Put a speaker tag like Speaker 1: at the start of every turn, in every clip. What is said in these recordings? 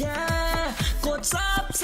Speaker 1: yeah. Go
Speaker 2: up?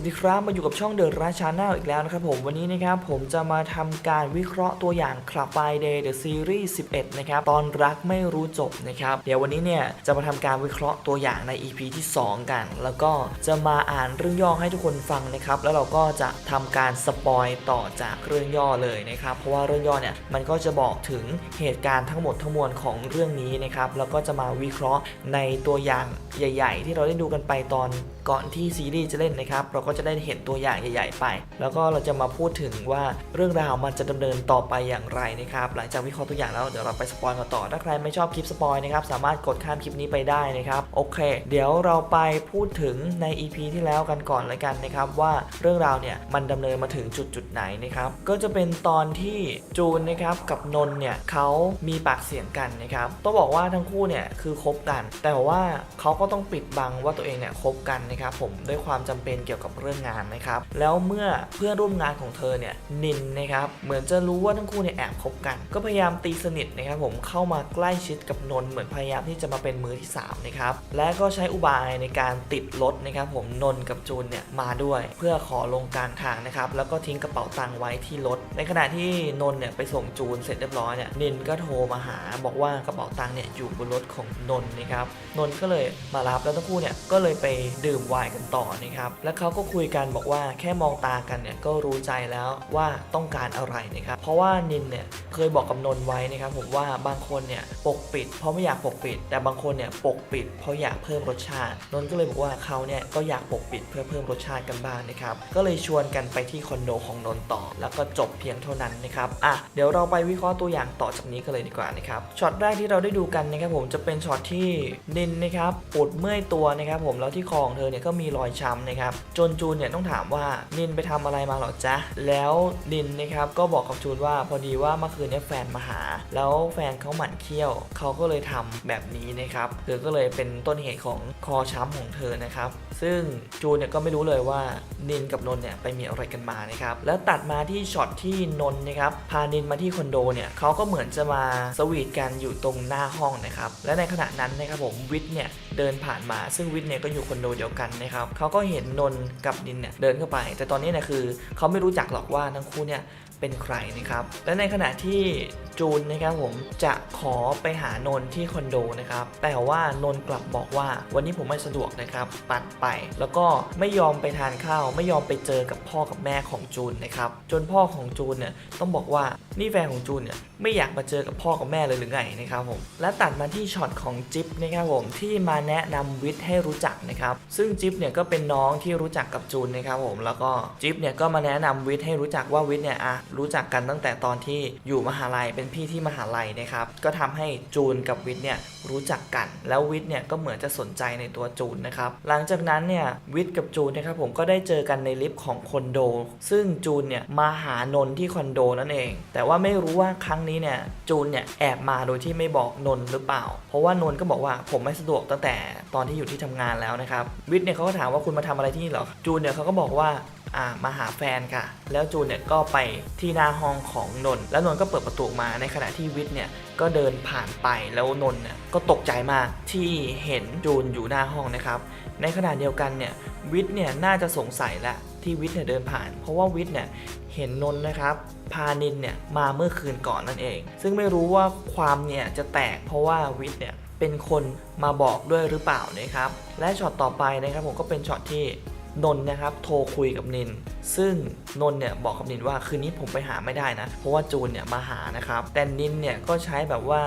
Speaker 2: วัสดีครับมาอยู่กับช่องเดอะราชาแนลอีกแล้วนะครับผมวันนี้นะครับผมจะมาทำการวิเคราะห์ตัวอย่างคลับไฟเดย์เดอะซีรีส์11 นะครับ ตอนรักไม่รู้จบนะครับ เดี๋ยววันนี้เนี่ยจะมาทำการวิเคราะห์ตัวอย่างใน EP ที่ 2 กัน แล้วก็จะมาอ่านเรื่องย่อให้ทุกคนฟังนะครับ แล้วเราก็จะทำการสปอยต่อจากเรื่องย่อเลยนะครับ เพราะว่าเรื่องย่อเนี่ยมันก็จะบอกถึงเหตุการณ์ทั้งหมดทั้งมวลของเรื่องนี้นะครับแล้วก็จะมาวิเคราะห์ในตัวอย่างใหญ่ ๆ ที่เราได้ดูกันไปตอนก่อนที่ซีรีส์จะเล่นนะครับเราก็จะได้เห็นตัวอย่างใหญ่ ๆ ไป แล้วก็เราจะมาพูดถึงว่าเรื่องราวมันจะดำเนินต่อไปอย่างไรนะครับหลังจากวิเคราะห์ตัวอย่างแล้วเดี๋ยวเราไปสปอยกันต่อถ้าใครไม่ชอบคลิปสปอยนะครับสามารถกดข้ามคลิปนี้ไปได้นะครับโอเค เดี๋ยวเราไปพูดถึงใน EP ที่แล้วกันก่อนเลยกันนะครับว่าเรื่องราวเนี่ยมันดำเนินมาถึงจุดจุดไหนนะครับก็จะเป็นตอนที่จูนนะครับกับนนท์เนี่ยเขามีปากเสียงกันนะครับต้องบอกว่าทั้งคู่เนี่ยคือคบกัน แต่ว่าเขาก็ต้องปิดบังว่าตัวเองเนี่ยคบกันนะครับผมด้วยความจำเป็นเกี่ยวกับเรื่องงานนะครับแล้วเมื่อเพื่อนร่วมงานของเธอเนี่ยนินนะครับเหมือนจะรู้ว่าทั้งคู่เนี่ยแอบคบกัน ก็พยายามตีสนิทนะครับผมเข้ามาใกล้ชิดกับนนท์เหมือนพยายามที่จะมาเป็นมือที่สามนะครับและก็ใช้อุบายในการติดรถนะครับผมนนท์กับจูนเนี่ยมาด้วย เพื่อขอลงกลางทางนะครับแล้วก็ทิ้งกระเป๋าตังค์ไว้ที่รถ ในขณะที่นนท์เนี่ยไปส่งจูนเสร็จเรียบร้อยเนี่ยนินก็โทรมาหา บอกว่ากระเป๋าตังค์เนี่ยอยู่บนรถของนนท์นะครับนนท์ก็เลยมารับแล้วทั้งคู่เนี่ยก็เลยไปดื่มไวน์กันต่อนะครับแล้วเขาก็ก็คุยกันบอกว่าแค่มองตากันเนี่ยก็รู้ใจแล้วว่าต้องการอะไรนะครับ เพราะว่านินเนี่ยเคยบอกกับนนท์ไว้นะครับผมว่าบางคนเนี่ยปกปิด เพราะไม่อยากปกปิด แต่บางคนเนี่ยปกปิด เพราะอยากเพิ่มรสชาติ นนท์ก็เลยบอกว่าเขาเนี่ยก็อยากปกปิดเพื่อเพิ่มรสชาติกันบ้างนะครับ ก็เลยชวนกันไปที่คอนโดของนนท์ต่อ แล้วก็จบเพียงเท่านั้นนะครับอะเดี๋ยวเราไปวิเคราะห์ตัวอย่างต่อจากนี้กันเลยดีกว่านะครับช็อตแรกที่เราได้ดูกันนะครับผมจะเป็นช็อตที่นินนะครับปวดเมื่อยตัวนะครับผมแล้วที่คอของเธอเนี่ยก็มีรอยช้ำนะครับจนจูนเนี่ยต้องถามว่านินไปทำอะไรมาหรอจ๊ะ แล้วนินนะครับก็บอกกับจูนว่าพอดีว่าเมื่อคืนเนี่ยแฟนมาหา แล้วแฟนเขาหมั่นเคี้ยวเขาก็เลยทำแบบนี้นะครับเธอก็เลยเป็นต้นเหตุของคอช้ำของเธอนะครับ ซึ่งจูนเนี่ยก็ไม่รู้เลยว่านินกับนนท์เนี่ยไปมีอะไรกันมานะครับแล้วตัดมาที่ช็อตที่นนท์นะครับพานินมาที่คอนโดเนี่ยเขาก็เหมือนจะมาสวีทกันอยู่ตรงหน้าห้องนะครับและในขณะนั้นนะครับผมวิทย์เนี่ยเดินผ่านมาซึ่งวิทย์เนี่ยก็อยู่คอนโดเดียวกันนะครับเขาก็เห็นนนท์กับนินเนี่ยเดินเข้าไป แต่ตอนนี้เนี่ยคือเขาไม่รู้จักหรอกว่าทั้งคู่เนี่ย เป็นใครนะครับ และในขณะที่จูนนะครับผมจะขอไปหานนที่คอนโดนะครับ แต่ว่านนกลับบอกว่าวันนี้ผมไม่สะดวกนะครับ ปัดไป แล้วก็ไม่ยอมไปทานข้าว ไม่ยอมไปเจอกับพ่อกับแม่ของจูนนะครับ จนพ่อของจูนเนี่ยต้องบอกว่านี่แฟนของจูนเนี่ยไม่อยากมาเจอกับพ่อกับแม่เลยหรือไงนะครับผม และตัดมาที่ช็อตของจิ๊บนะครับผมที่มาแนะนำวิทย์ให้รู้จักนะครับ ซึ่งจิ๊บเนี่ยก็เป็นน้องที่รู้จักกับจูนนะครับผม แล้วก็จิ๊บเนี่ยก็มาแนะนำวิทย์ให้รู้จักว่าวิทย์เนี่ยอะรู้จักกันตั้งแต่ตอนที่อยู่มหาลัยเป็นพี่ที่มหาลัยนะครับ ก็ทำให้จูนกับวิทย์เนี่ยรู้จักกัน แล้ววิทย์เนี่ยก็เหมือนจะสนใจในตัวจูนนะครับหลังจากนั้นเนี่ยวิทย์กับจูนนะครับผมก็ได้เจอกันในลิฟต์ของคอนโด ซึ่งจูนเนี่ยมาหานนที่คอนโดนั่นเอง แต่ว่าไม่รู้ว่าครั้งนี้เนี่ยจูนเนี่ยแอบมาโดยที่ไม่บอกนนหรือเปล่า เพราะว่านนก็บอกว่าผมไม่สะดวกตั้งแต่ตอนที่อยู่ที่ทำงานแล้วนะครับวิทย์เนี่ยเขาก็ถามว่าคุณมาทำอะไรที่นี่หรอจูนเนี่ยเขาก็บอกว่าอ่ามาหาแฟนค่ะ แล้วจูนเนี่ยก็ไปที่หน้าห้องของนนท์แล้วนนท์ก็เปิดประตูมาในขณะที่วิทย์เนี่ยก็เดินผ่านไปแล้วนนท์เนี่ยก็ตกใจมากที่เห็นจูนอยู่หน้าห้องนะครับ ในขณะเดียวกันเนี่ยวิทย์เนี่ยน่าจะสงสัยแหละที่วิทย์เนี่ยเดินผ่าน เพราะว่าวิทย์เนี่ยเห็นนนท์นะครับพานินเนี่ยมาเมื่อคืนก่อนนั่นเอง ซึ่งไม่รู้ว่าความเนี่ยจะแตกเพราะว่าวิทย์เนี่ยเป็นคนมาบอกด้วยหรือเปล่านะครับ และช็อตต่อไปนะครับผมก็เป็นช็อตที่ นนนะครับโทรคุยกับนิน ซึ่งนนเนี่ยบอกกับนินว่าคืนนี้ผมไปหาไม่ได้นะ เพราะว่าจูนเนี่ยมาหานะครับ แต่นินเนี่ยก็ใช้แบบว่า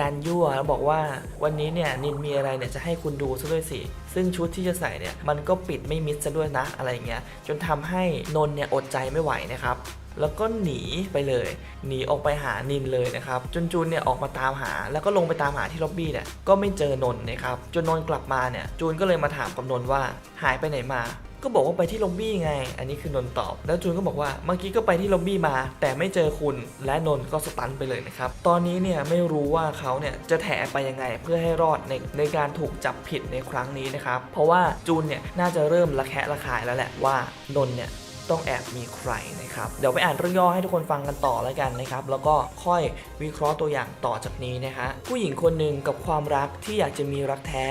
Speaker 2: การยั่วแล้วบอกว่าวันนี้เนี่ยนินมีอะไรเนี่ยจะให้คุณดูซะด้วยสิ ซึ่งชุดที่จะใส่เนี่ยมันก็ปิดไม่มิดซะด้วยนะอะไรเงี้ยจนทำให้นนเนี่ยอดใจไม่ไหวนะครับ แล้วก็หนีไปเลย หนีออกไปหานินเลยนะครับ จนจูนเนี่ยออกมาตามหา แล้วก็ลงไปตามหาที่ล็อบบี้เนี่ยก็ไม่เจอนนนะครับ จนนนกลับมาเนี่ยจูนก็เลยมาถามกับนนว่าหายไปไหนมาก็บอกว่าไปที่ล็อบบี้ไง อันนี้คือนนตอบ แล้วจูนก็บอกว่าเมื่อกี้ก็ไปที่ล็อบบี้มา แต่ไม่เจอคุณ และนนก็สตันไปเลยนะครับ ตอนนี้เนี่ยไม่รู้ว่าเขาเนี่ยจะแถไปยังไงเพื่อให้รอดในในการถูกจับผิดในครั้งนี้นะครับ เพราะว่าจูนเนี่ยน่าจะเริ่มระแคะระคายแล้วแหละว่านนเนี่ย ต้องแอบมีใครนะครับเดี๋ยวไปอ่านเรื่องย่อให้ทุกคนฟังกันต่อแล้วกันนะครับแล้วก็ค่อยวิเคราะห์ตัวอย่างต่อจากนี้นะฮะผู้หญิงคนหนึ่งกับความรักที่อยากจะมีรักแท้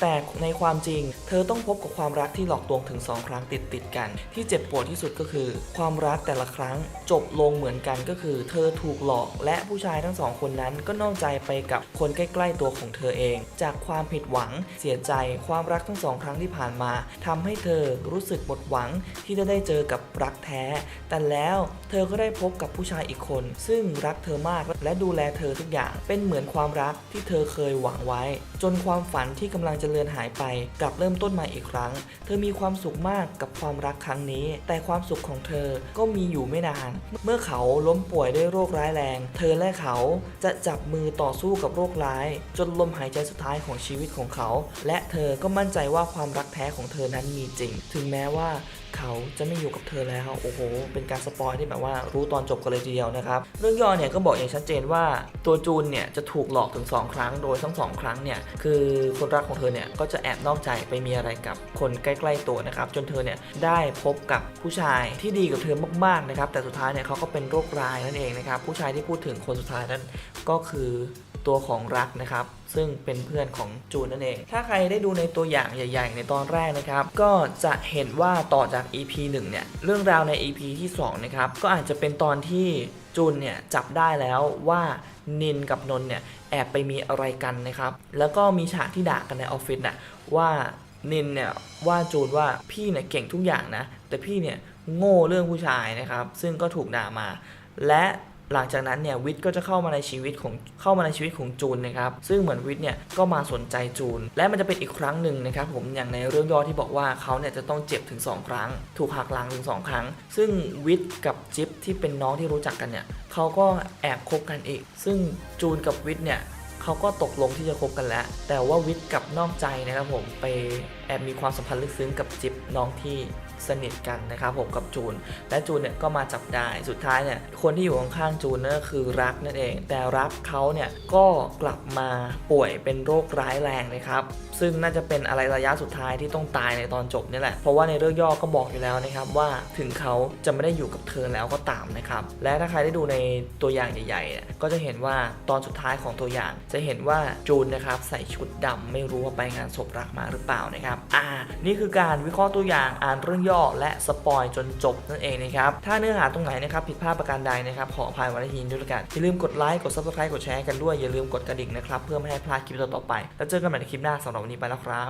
Speaker 2: แต่ในความจริง เธอต้องพบกับความรักที่หลอกลวงถึง 2 ครั้งติดติดกัน ที่เจ็บปวดที่สุดก็คือ ความรักแต่ละครั้งจบลงเหมือนกันก็คือ เธอถูกหลอกและผู้ชายทั้งสองคนนั้นก็นอกใจไปกับคนใกล้ ๆ ตัวของเธอเอง จากความผิดหวังเสียใจความรักทั้งสองครั้งที่ผ่านมาทำให้เธอรู้สึกหมดหวังที่จะได้เจอกับรักแท้ แต่แล้วเธอก็ได้พบกับผู้ชายอีกคน ซึ่งรักเธอมากและดูแลเธอทุกอย่างเป็นเหมือนความรักที่เธอเคยหวังไว้ จนความฝันที่กำลังจะเลือนหายไป กลับเริ่มต้นใหม่อีกครั้ง เธอมีความสุขมากกับความรักครั้งนี้ แต่ความสุขของเธอก็มีอยู่ไม่นาน เมื่อเขาล้มป่วยด้วยโรคร้ายแรง เธอและเขาจะจับมือต่อสู้กับโรคร้าย จนลมหายใจสุดท้ายของชีวิตของเขา และเธอก็มั่นใจว่าความรักแท้ของเธอนั้นมีจริง ถึงแม้ว่า เขาจะไม่อยู่กับเธอแล้วโอ้โหเป็นการสปอยที่แบบว่ารู้ตอนจบกันเลยทีเดียวนะครับเรื่องย่อเนี่ยก็บอกอย่างชัดเจนว่าตัวจูนเนี่ยจะถูกหลอกถึง 2 ครั้งโดยทั้งสองครั้งเนี่ยคือคนรักของเธอเนี่ยก็จะแอบนอกใจไปมีอะไรกับคนใกล้ๆตัวนะครับจนเธอเนี่ยได้พบกับผู้ชายที่ดีกับเธอมากๆนะครับแต่สุดท้ายเนี่ยเขาก็เป็นโรคร้ายนั่นเองนะครับผู้ชายที่พูดถึงคนสุดท้ายนั้นก็คือ ตัวของรักนะครับ ซึ่งเป็นเพื่อนของจูนนั่นเอง ถ้าใครได้ดูในตัวอย่างใหญ่ ๆ ในตอนแรกนะครับ ก็จะเห็นว่าต่อจาก EP 1 เนี่ย เรื่องราวใน EP ที่ 2 นะครับ ก็อาจจะเป็นตอนที่จูนเนี่ยจับได้แล้วว่านินกับนนท์เนี่ยแอบไปมีอะไรกันนะครับ แล้วก็มีฉากที่ด่ากันในออฟฟิศน่ะว่านินเนี่ยว่าจูนว่าพี่เนี่ยเก่งทุกอย่างนะ แต่พี่เนี่ยโง่เรื่องผู้ชายนะครับ ซึ่งก็ถูกด่ามา และ หลังจากนั้นเนี่ยวิทย์ก็จะเข้ามาในชีวิตของเข้ามาในชีวิตของจูนนะครับซึ่งเหมือนวิทย์เนี่ยก็มาสนใจจูน และมันจะเป็นอีกครั้งหนึ่งนะครับผมอย่างในเรื่องย่อที่บอกว่าเขาเนี่ยจะต้องเจ็บถึง 2 ครั้ง ถูกหักหลังถึง 2 ครั้ง ซึ่งวิทย์กับจิ๊บที่เป็นน้องที่รู้จักกันเนี่ยเขาก็แอบคบกันอีก ซึ่งจูนกับวิทย์เนี่ย เขาก็ตกลงที่จะคบกันแล้ว แต่ว่าวิทย์กับนอกใจนะครับผมไปแอบมีความสัมพันธ์ลึกซึ้งกับจิ๊บน้องที่สนิทกันนะครับผมกับจูน และจูนเนี่ยก็มาจับได้สุดท้ายเนี่ยคนที่อยู่ข้างๆจูนนั่นก็คือรักนั่นเอง แต่รักเขาเนี่ยก็กลับมาป่วยเป็นโรคร้ายแรงนะครับ ซึ่งน่าจะเป็นอะไรระยะสุดท้ายที่ต้องตายในตอนจบนี่แหละ เพราะว่าในเรื่องย่อก็บอกอยู่แล้วนะครับว่าถึงเขาจะไม่ได้อยู่กับเธอแล้วก็ตามนะครับ และถ้าใครได้ดูในตัวอย่างใหญ่ๆเนี่ยก็จะเห็นว่าตอนสุดท้ายของตัวอย่างจะะเห็นว่าจูนนะครับใส่ชุดดำไม่รู้ว่าไปงานศพรักมาหรือเปล่านะครับอ่า นี่คือการวิเคราะห์ตัวอย่างอ่านเรื่องย่อและสปอยจนจบนั่นเองนะครับถ้าเนื้อหาตรงไหนนะครับผิดพลาดประการใดนะครับขออภัยวันทีนด้วยละกันอย่าลืมกดไลค์กดซับสไครต์กดแชร์กันด้วยอย่าลืมกดกระดิ่งนะครับเพื่อไม่ให้พลาดคลิปต่อๆไป แล้วเจอกันใหม่ในคลิปหน้าสำหรับวันนี้ไปแล้วครับ